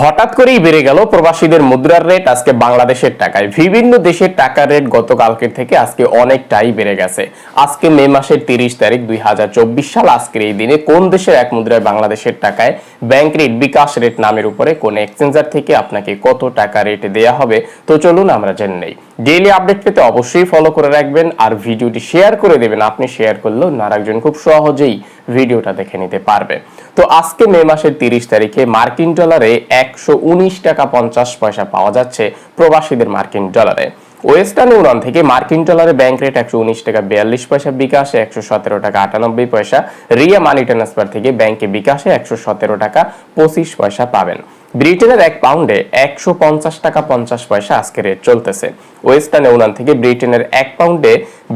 হঠাৎ করেই বেড়ে গেল প্রবাসীদের মুদ্রার রেট আজকে বাংলাদেশের টাকায়। বিভিন্ন দেশের টাকার রেট গতকালকের থেকে আজকে অনেকটাই বেড়ে গেছে। আজকে মে মাসের তিরিশ তারিখ দুই হাজার চব্বিশ সাল আজকের এই দিনে কোন দেশের এক মুদ্রায় বাংলাদেশের টাকায় ব্যাংক রেট, বিকাশ রেট নামের উপরে কোন এক্সচেঞ্জার থেকে আপনাকে কত টাকা রেট দেয়া হবে? তো চলুন আমরা জেনে নেই। ডেইলি আপডেট পেতে অবশ্যই ফলো করে রাখবেন আর ভিডিওটি শেয়ার করে দেবেন। আপনি শেয়ার করলেও না একজন খুব সহজেই ভিডিওটা দেখে নিতে পারবে। তো আজকে মে মাসের তিরিশ তারিখে মার্কিন ডলারে একশো উনিশ টাকা পঞ্চাশ পয়সা পাওয়া যাচ্ছে প্রবাসীদের মার্কিন ডলারে ওয়েস্টার্ন ইউনিয়ন থেকে মার্কিন ডলারে ব্যাংক রেট একশো উনিশ টাকা, বিয়াল্লিশ পয়সা বিকাশে একশো সতেরো টাকা, আটানব্বই পয়সা রিয়া মানি ট্রান্সফার থেকে ব্যাংকে বিকাশে একশো সতেরো টাকা, পঁচিশ পয়সা পাবেন। ব্রিটেনের এক পাউন্ডে একশো পঞ্চাশ টাকা, পঞ্চাশ পয়সা আজকে রেট চলতেছে। ওয়েস্টার্ন ইউনিয়ন থেকে ব্রিটেনের এক পাউন্ডে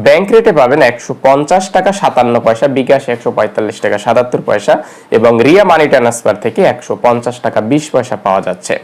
ব্যাংক রেটে পাবেন একশো পঞ্চাশ টাকা, সাতান্ন পয়সা বিকাশে একশো পঁয়তাল্লিশ টাকা, সাতাত্তর পয়সা এবং রিয়া মানি ট্রান্সফার থেকে একশো পঞ্চাশ টাকা, বিশ পয়সা পাওয়া যাচ্ছে।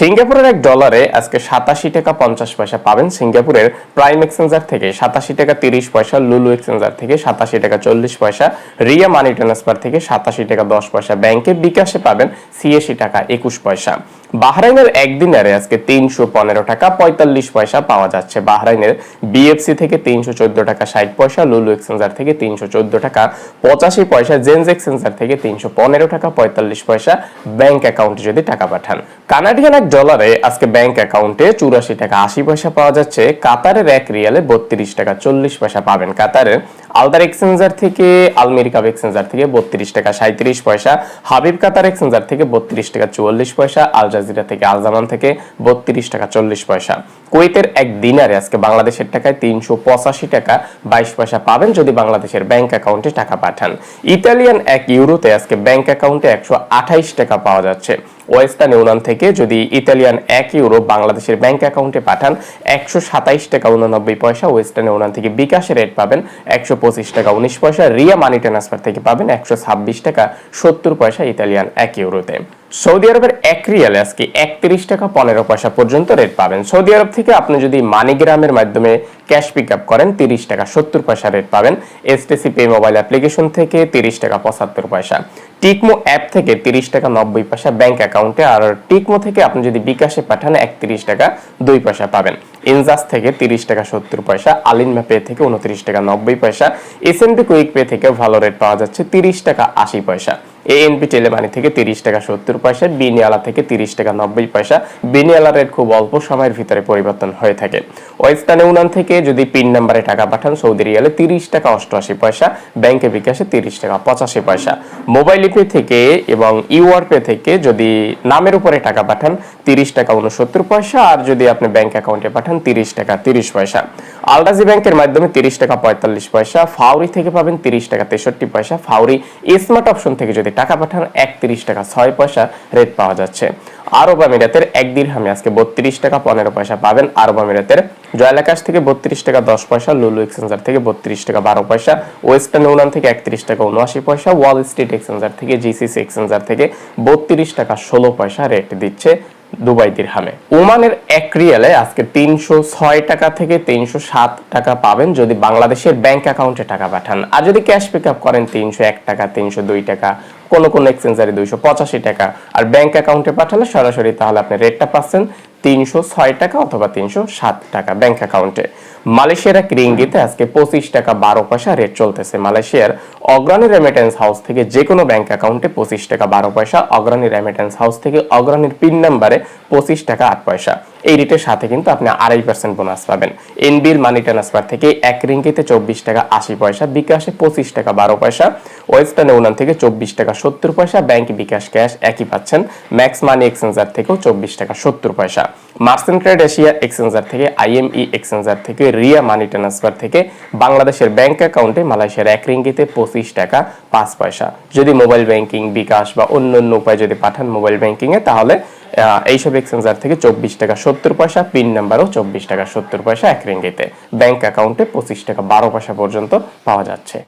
সিঙ্গাপুরের এক ডলারে আজকে সাতাশি টাকা পঞ্চাশ পয়সা পাবেন সিঙ্গাপুরের প্রাইম এক্সচেঞ্জার থেকে সাতাশি টাকা তিরিশ পয়সা লুলু এক্সচেঞ্জার থেকে সাতাশি টাকা চল্লিশ পয়সা রিয়া মানি ট্রান্সফার থেকে সাতাশি টাকা দশ পয়সা। ব্যাংকে বিকাশে পাবেন ছিয়াশি টাকা একুশ পয়সা। বাহরাইনের একদিনারে আজকে তিনশো পনেরো টাকা, পঁয়তাল্লিশ পয়সা পাওয়া যাচ্ছে। বাহরাইনের বিএফসি থেকে তিনশো চোদ্দ টাকা, ষাট পয়সা, লুলু এক্সচেঞ্জার থেকে তিনশো চোদ্দ টাকা, পঁচাশি পয়সা জেন্স এক্সচেঞ্জার থেকে তিনশো পনেরো টাকা, পঁয়তাল্লিশ পয়সা ব্যাংক অ্যাকাউন্টে যদি টাকা পাঠান। কানাডিয়ান এক ডলারে আজকে ব্যাংক অ্যাকাউন্টে চুরাশি টাকা, আশি পয়সা পাওয়া যাচ্ছে। কাতারের এক রিয়ালে বত্রিশ টাকা, চল্লিশ পয়সা পাবেন। কাতারের আলদার এক্সচেঞ্জার থেকে, আলমেরি কাপ এক্সচেঞ্জার থেকে বত্রিশ টাকা সাঁত্রিশ পয়সা। হাবিব কাতার এক্সচেঞ্জার থেকে বত্রিশ টাকা, চুয়াল্লিশ পয়সা। আল জাজিরা থেকে আলজামান থেকে বত্রিশ টাকা চল্লিশ পয়সা। কুয়েতের এক দিনারে আজকে বাংলাদেশের টাকায় তিনশো পঁচাশি টাকা বাইশ পয়সা পাবেন যদি বাংলাদেশের ব্যাংক অ্যাকাউন্টে টাকা পাঠান। ইতালিয়ান এক ইউরোতে আজকে ব্যাংক অ্যাকাউন্টে একশো আঠাইশ টাকা পাওয়া যাচ্ছে। ওয়েস্টার্ন ইউনিয়ন থেকে যদি ইতালিয়ান এক ইউরো বাংলাদেশের ব্যাংক অ্যাকাউন্টে পাঠান, একশো সাতাইশ টাকা উননব্বই পয়সা ওয়েস্টার্ন ইউনিয়ন থেকে বিকাশে রেট পাবেন একশো পঁচিশ টাকা উনিশ পয়সা, রিয়া মানি ট্রান্সফার থেকে পাবেন একশো ছাব্বিশ টাকা সত্তর পয়সা ইতালিয়ান এক ইউরোতে। সৌদি আরবের এক রিয়ালে আজকে একত্রিশ টাকা পনেরো পয়সা পর্যন্ত রেট পাবেন। সৌদি আরব থেকে আপনি যদি মানিগ্রামের মাধ্যমে ক্যাশ পিক আপ করেন, তিরিশ টাকা সত্তর পয়সা রেট পাবেন। এসটিসি পে মোবাইল অ্যাপ্লিকেশন থেকে তিরিশ টাকা পঁচাত্তর পয়সা। টিকমো অ্যাপ থেকে তিরিশ টাকা নব্বই পয়সা ব্যাংক অ্যাকাউন্টে আর টিকমো থেকে আপনি যদি বিকাশে পাঠান, একত্রিশ টাকা দুই পয়সা পাবেন। ইনজাস থেকে তিরিশ টাকা সত্তর পয়সা আলিনমা পে থেকে উনত্রিশ টাকা নব্বই পয়সা। এস এন কুইক পে থেকে ভালো রেট পাওয়া যাচ্ছে, তিরিশ টাকা আশি পয়সা। এএনপি টেলেমানি থেকে তিরিশ টাকা সত্তর পয়সা বিনিয়ালা থেকে তিরিশ টাকা নব্বই পয়সা। বিনিয়ালা রেট খুব অল্প সময়ের ভিতরে পরিবর্তন হয়ে থাকে। ওয়েস্টার্ন ইউনিয়ন থেকে যদি পিন নাম্বারে টাকা পাঠান সৌদি রিয়ালে তিরিশ টাকা অষ্টআশি পয়সা ব্যাংকে বিকাশে তিরিশ টাকা পঁচাশি পয়সা। মোবাইল পে থেকে এবং ইউআর পে থেকে যদি নামের উপরে টাকা পাঠান, তিরিশ টাকা উনসত্তর পয়সা, আর যদি আপনি ব্যাংক অ্যাকাউন্টে পাঠান, তিরিশ টাকা তিরিশ পয়সা। আলডাজি ব্যাংকের মাধ্যমে তিরিশ টাকা পঁয়তাল্লিশ পয়সা ফাউরি থেকে পাবেন তিরিশ টাকা তেষট্টি পয়সা। ফাউরি স্মার্ট অপশন থেকে যদি টাকা পাঠান একত্রিশ টাকা, ছয় পয়সা রেট পাওয়া যাচ্ছে। আরব আমিরাতের এক দিরহামে আজকে বত্রিশ টাকা, পনেরো পয়সা পাবেন আরব আমিরাতের জয়লাকাশ থেকে বত্রিশ টাকা, দশ পয়সা, লুলু এক্সচেঞ্জার থেকে বত্রিশ টাকা, বারো পয়সা ওয়েস্টার্ন ইউনিয়ন থেকে একত্রিশ টাকা, উনআশি পয়সা, ওয়াল স্ট্রিট এক্সচেঞ্জার থেকে, জিসিসি এক্সচেঞ্জার থেকে বত্রিশ টাকা, ষোলো পয়সা রেট দিচ্ছে দুবাই দিরহামে ওমানের এক রিয়ালে আজকে তিনশো ছয় টাকা থেকে তিনশো সাত টাকা পাবেন যদি বাংলাদেশের ব্যাংক অ্যাকাউন্টে টাকা পাঠান। আর যদি ক্যাশ পিক আপ করেন তিনশো এক টাকা, তিনশো দুই টাকা কোন কোনো এক্সচেঞ্জারে দুইশো পঁচাশি টাকা। আর ব্যাংক অ্যাকাউন্টে পাঠালে সরাসরি তাহলে আপনি রেটটা পাচ্ছেন তিনশো ছয় টাকা অথবা তিনশো সাত টাকা ব্যাংক অ্যাকাউন্টে মালয়েশিয়ার রিঙ্গিতে আজকে পঁচিশ টাকা বারো পয়সা রেট চলতেছে। মালয়েশিয়ার অগ্রণী রেমিটেন্স হাউস থেকে যে কোনো ব্যাংক অ্যাকাউন্টে পঁচিশ টাকা বারো পয়সা, অগ্রণী রেমিটেন্স হাউস থেকে অগ্রণীর পিন নাম্বারে পঁচিশ টাকা আট পয়সা। এই রেটের সাথে কিন্তু আপনি আড়াই পার্সেন্ট বোনাস পাবেন। এনবির মানি ট্রান্সফার থেকে এক রিঙ্গিতে চব্বিশ টাকা আশি পয়সা, বিকাশে পঁচিশ টাকা বারো পয়সা ওয়েস্টার্ন ইউনিয়ন থেকে চব্বিশ টাকা সত্তর পয়সা ব্যাংক বিকাশ ক্যাশ একই পাচ্ছেন। ম্যাক্স মানি এক্সচেঞ্জার থেকেও চব্বিশ টাকা সত্তর পয়সা। মার্সেন্ট ট্রেড এশিয়া এক্সচেঞ্জার থেকে আইএমই এক্সচেঞ্জার থেকে, রিয়া মানি ট্রান্সফার থেকে বাংলাদেশের ব্যাংক অ্যাকাউন্টে মালয়েশিয়ার এক রিঙ্গিতে পঁচিশ টাকা পাঁচ পয়সা। যদি মোবাইল ব্যাংকিং বিকাশ বা অন্য অন্য উপায় যদি পাঠান মোবাইল ব্যাংকিং এ তাহলে এইসব এক্সচেঞ্জার থেকে চব্বিশ টাকা সত্তর পয়সা পিন নাম্বারও চব্বিশ টাকা সত্তর পয়সা এক রেঙ্গিতে। ব্যাংক অ্যাকাউন্টে পঁচিশ টাকা বারো পয়সা পর্যন্ত পাওয়া যাচ্ছে।